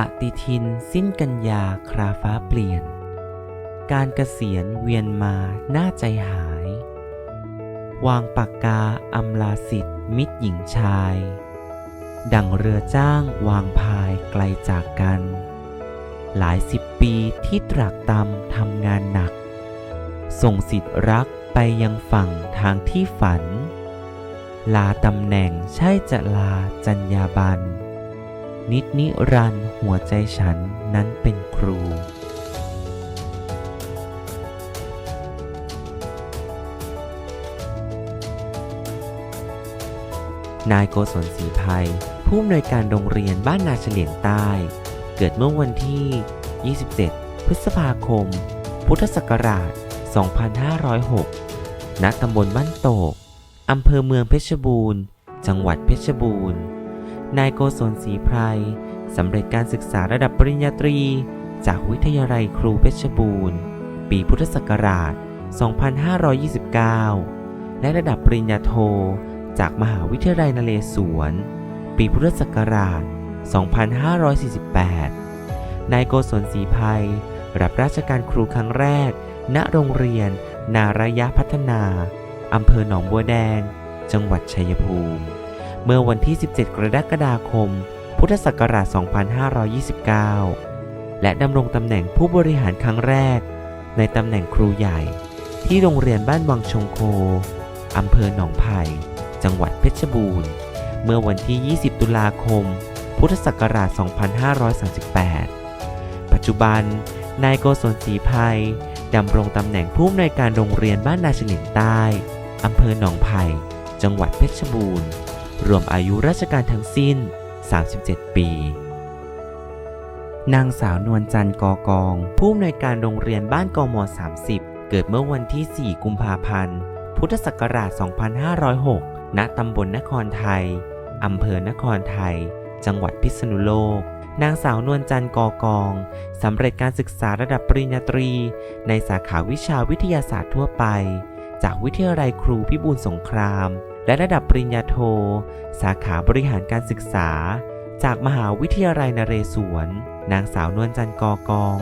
ปฏิทินสิ้นกันยาคราฟ้าเปลี่ยน การเกษียณเวียนมาหน้าใจหาย วางปากกาอำลาสิทธิ์มิตรหญิงชาย ดังเรือจ้างวางพายไกลจากกัน หลายสิบปีที่ตรากตรำทำงานหนัก ส่งสิทธิ์รักไปยังฝั่งทางที่ฝัน ลาตำแหน่งใช่จะลาจัญญาบัน นิดนิรันดร์หัวใจฉันนั้นเป็นครูนายโกศลศรีภัย ผู้อำนวยการโรงเรียนบ้านนาเฉลียงใต้ เกิดเมื่อวันที่ 27 พฤษภาคม พุทธศักราช 2506 ณ ตำบลบ้านโตก อำเภอเมืองเพชรบูรณ์ จังหวัดเพชรบูรณ์ นายโกศลศรีไพรสำเร็จการศึกษาระดับปริญญาตรี จากวิทยาลัยครูเพชรบูรณ์ ปีพุทธศักราช 2529 และระดับปริญญาโท จากมหาวิทยาลัยนเรศวร ปีพุทธศักราช 2548 นายโกศลศรีภัยรับราชการครูครั้งแรก ณ โรงเรียน นารยพัฒนา อำเภอหนองบัวแดง จังหวัดชัยภูมิ เมื่อวันที่ 17 กรกฎาคม พุทธศักราช 2529 และดำรงตำแหน่งผู้บริหารครั้งแรก ในตำแหน่งครูใหญ่ ที่โรงเรียนบ้านวังชงโคอำเภอหนองไผ่จังหวัดเพชรบูรณ์ เมื่อวันที่ 20 ตุลาคม พุทธศักราช 2538 ปัจจุบัน นายโกศลศรีภัยดำรงตำแหน่งผู้อำนวยการโรงเรียนบ้านนาเฉลิงใต้อำเภอหนองไผ่จังหวัดเพชรบูรณ์ รวมอายุราชการทั้งสิ้น 37 ปี นางสาวนวลจันทร์กอกอง ผู้อำนวยการโรงเรียนบ้านกม 30 เกิดเมื่อวันที่ 4 กุมภาพันธ์ พุทธศักราช 2506 ณ ตำบลนครไทย อำเภอนครไทย จังหวัดพิษณุโลกนางสาวนวลจันทร์กอกอง สำเร็จการศึกษาระดับปริญญาตรี ในสาขาวิชาวิทยาศาสตร์ทั่วไป จากวิทยาลัยครูพิบูลสงคราม และระดับปริญญาโท สาขาบริหารการศึกษา จากมหาวิทยาลัยนเรศวร นางสาวนวลจันทร์กอกอง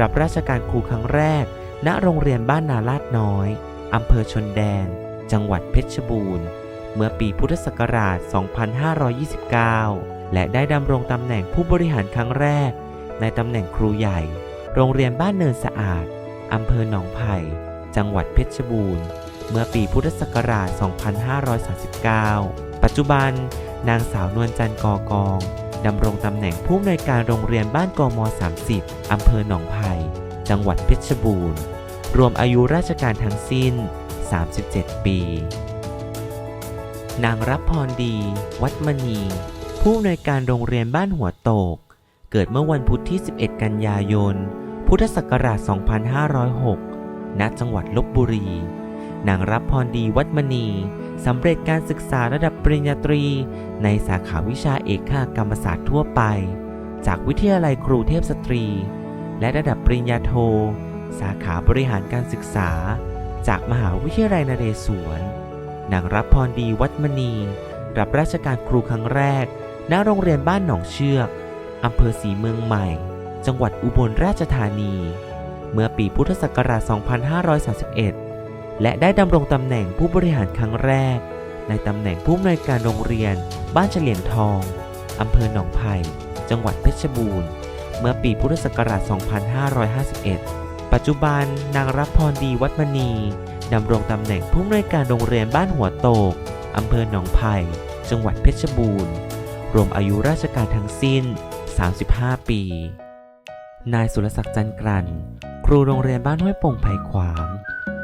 รับราชการครูครั้งแรก ณโรงเรียนบ้านนาลาดน้อยอำเภอชนแดน จังหวัดเพชรบูรณ์ เมื่อปีพุทธศักราช 2529 และได้ดำรงตำแหน่งผู้บริหารครั้งแรก ในตำแหน่งครูใหญ่ โรงเรียนบ้านเนินสะอาดอำเภอหนองไผ่ จังหวัดเพชรบูรณ์ เมื่อปีพุทธศักราช 2539 ปัจจุบัน นางสาวนวลจันทร์กอกองดำรงตำแหน่งผู้อำนวยการโรงเรียนบ้านกม 30 อำเภอหนองไผ่จังหวัดเพชรบูรณ์ รวมอายุราชการทั้งสิ้น 37 ปี นางรับพรดี วัดมณี ผู้อำนวยการโรงเรียนบ้านหัวโตก เกิดเมื่อวันพุธที่ 11 กันยายน พุทธศักราช 2506 ณ จังหวัดลบบุรี นางรับพรดีวัดมณีสำเร็จการศึกษาระดับปริญญาตรี ในสาขาวิชาเอกขากรรมศาสตร์ทั่วไป จากวิทยาลัยครูเทพสตรี และระดับปริญญาโท สาขาบริหารการศึกษา จากมหาวิทยาลัยนเรศวรนางรับพรดีวัดมณี รับราชการครูครั้งแรก ณ โรงเรียนบ้านหนองเชือกอำเภอสีเมืองใหม่ จังหวัดอุบลราชธานี เมื่อปีพุทธศักราช 2531 และได้ดำรงตำแหน่งผู้บริหารครั้งแรก ในตำแหน่งผู้อำนวยการโรงเรียน บ้านเฉลียงทองอำเภอหนองไผ่จังหวัดเพชรบูรณ์ เมื่อปีพุทธศักราช 2551 ปัจจุบันนางรับพรดีวัดมณีดำรงตำแหน่งผู้อำนวยการโรงเรียนบ้านหัวโตกอำเภอหนองไผ่จังหวัดเพชรบูรณ์ รวมอายุราชการทั้งสิ้น 35 ปี นายสุรศักดิ์จันกรัน ครูโรงเรียนบ้านห้วยโป่งไผ่ขวาง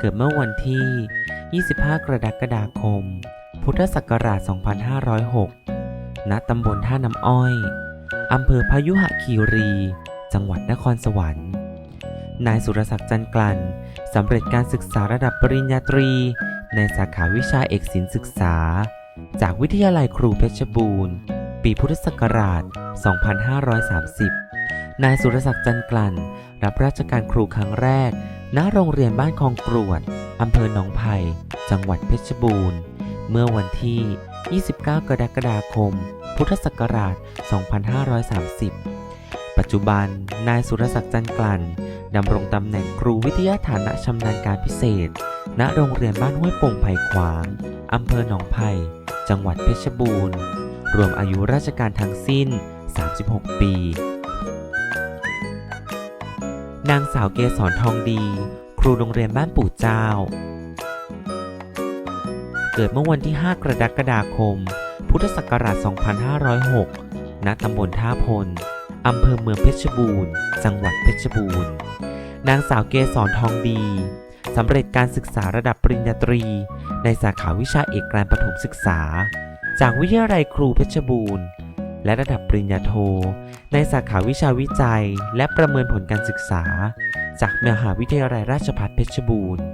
กิดเมื่อวันที่ 25 กรกฎาคม พุทธศักราช 2506 ณ ตำบลท่าน้ำอ้อย อำเภอพยุหคีรี จังหวัดนครสวรรค์ นายสุรศักดิ์จันกลันสำเร็จการศึกษาระดับปริญญาตรี ในสาขาวิชาเอกศิลปศึกษา จากวิทยาลัยครูเพชรบูรณ์ ปีพุทธศักราช 2530 นายสุรศักดิ์จันกลันรับราชการครูครั้งแรก ณโรงเรียนบ้านคลองกรวด อำเภอหนองไผ่ จังหวัดเพชรบูรณ์ เมื่อวันที่ 29 กรกฎาคม พุทธศักราช 2530 ปัจจุบัน นายสุรศักดิ์จันกลั่นดำรงตำแหน่งครูวิทยาฐานะชำนาญการพิเศษ ณ โรงเรียนบ้านห้วยโป่งไผ่ขวาง อำเภอหนองไผ่ จังหวัดเพชรบูรณ์ รวมอายุราชการทั้งสิ้น 36 ปี นางสาวเกษรทองดี ครูโรงเรียนบ้านปู่เจ้า เกิดเมื่อวันที่ 5 กรกฎาคม พุทธศักราช 2506 ณ ตำบลท่าพล อำเภอเมืองเพชรบูรณ์ จังหวัดเพชรบูรณ์ นางสาวเกษรทองดีสำเร็จการศึกษาระดับปริญญาตรี ในสาขาวิชาเอกการประถมศึกษา จากวิทยาลัยครูเพชรบูรณ์ และระดับปริญญาโท ในสาขาวิชาวิจัย และประเมินผลการศึกษา จากมหาวิทยาลัยราชภัฏเพชรบูรณ์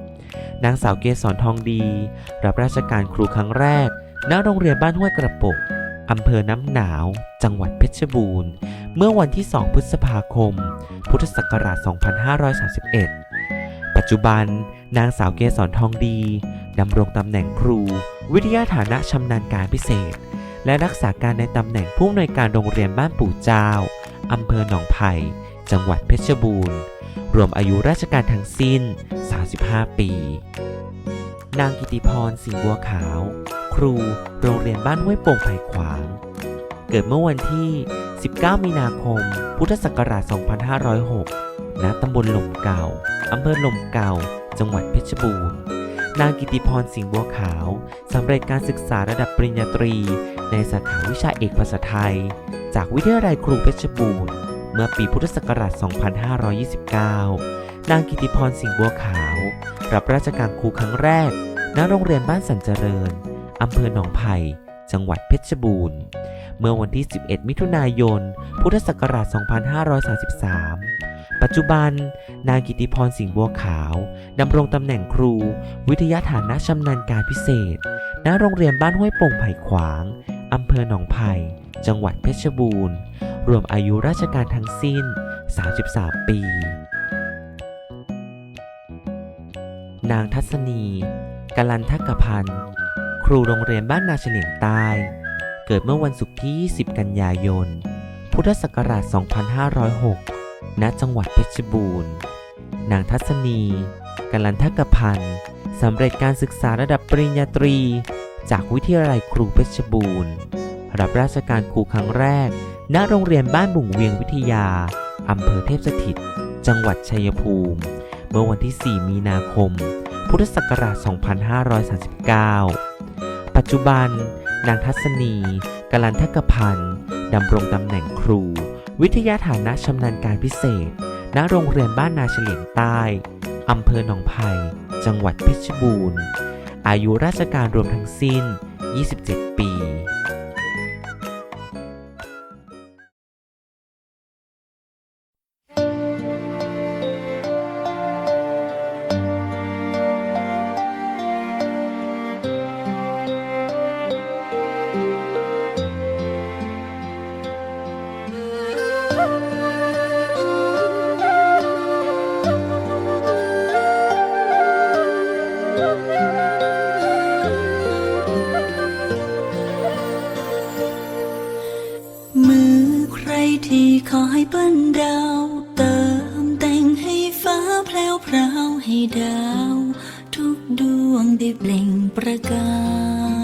นางสาวเกษรทองดี รับราชการครูครั้งแรก ณ โรงเรียนบ้านห้วยกระปกอำเภอน้ำหนาว จังหวัดเพชรบูรณ์ เมื่อวันที่ 2 พฤษภาคม พุทธศักราช 2531 ปัจจุบัน นางสาวเกษรทองดีดำรงตำแหน่งครู วิทยาฐานะชำนาญการพิเศษ และรักษาการในตำแหน่งผู้อำนวยการโรงเรียนบ้านปู่เจ้า อำเภอหนองไผ่จังหวัดเพชรบูรณ์ รวมอายุราชการทั้งสิ้น 35 ปี นางกิติพรสิงห์บัวขาว ครูโรงเรียนบ้านห้วยโป่งไผ่ขวาง เกิดเมื่อวันที่ 19 มีนาคม พุทธศักราช 2506 ณ ตำบลหล่มเก่า อำเภอหล่มเก่า จังหวัดเพชรบูรณ์ นางกิติพรสิงห์บัวขาวสำเร็จการศึกษาระดับปริญญาตรี ในสาขาวิชาเอกภาษาไทย จากวิทยาลัยครูเพชรบูรณ์ เมื่อปีพุทธศักราช 2529 นางกิติพรสิงห์บัวขาว รับราชการครูครั้งแรก ณ โรงเรียนบ้านสันเจริญอำเภอหนองไผ่ จังหวัดเพชรบูรณ์ เมื่อวันที่ 11 มิถุนายน พุทธศักราช 2533 ปัจจุบัน นางกิติพรสิงห์บัวขาวดำรงตำแหน่งครู วิทยาฐานะชำนาญการพิเศษ ณ โรงเรียนบ้านห้วยโป่งไผ่ขวางอำเภอหนองไผ่จังหวัดเพชรบูรณ์ รวมอายุราชการทั้งสิ้น 33 ปี นางทัศนีกลันทักกพันธ์ครูโรงเรียนบ้านนาเฉลียงใต้ เกิดเมื่อวันศุกร์ที่ 20 กันยายน พุทธศักราช 2506 ณจังหวัดเพชรบูรณ์ นางทัศนีกลันทักพันธ์สำเร็จการศึกษาระดับปริญญาตรี จากวิทยาลัยครูเพชรบูรณ์ รับราชการครูครั้งแรก ณ โรงเรียนบ้านบุ่งเวียงวิทยา อำเภอเทพสถิต จังหวัดชัยภูมิ เมื่อวันที่ 4 มีนาคม พุทธศักราช 2539 ปัจจุบัน นางทัศนีกลันทกพันธ์ดำรงตำแหน่งครู วิทยาฐานะชำนาญการพิเศษ ณ โรงเรียนบ้านนาเฉลียงใต้อำเภอหนองไผ่จังหวัดเพชรบูรณ์ อายุราชการรวมทั้งสิ้น 27 ปี ดวงได้เปล่งประกาย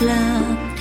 Love.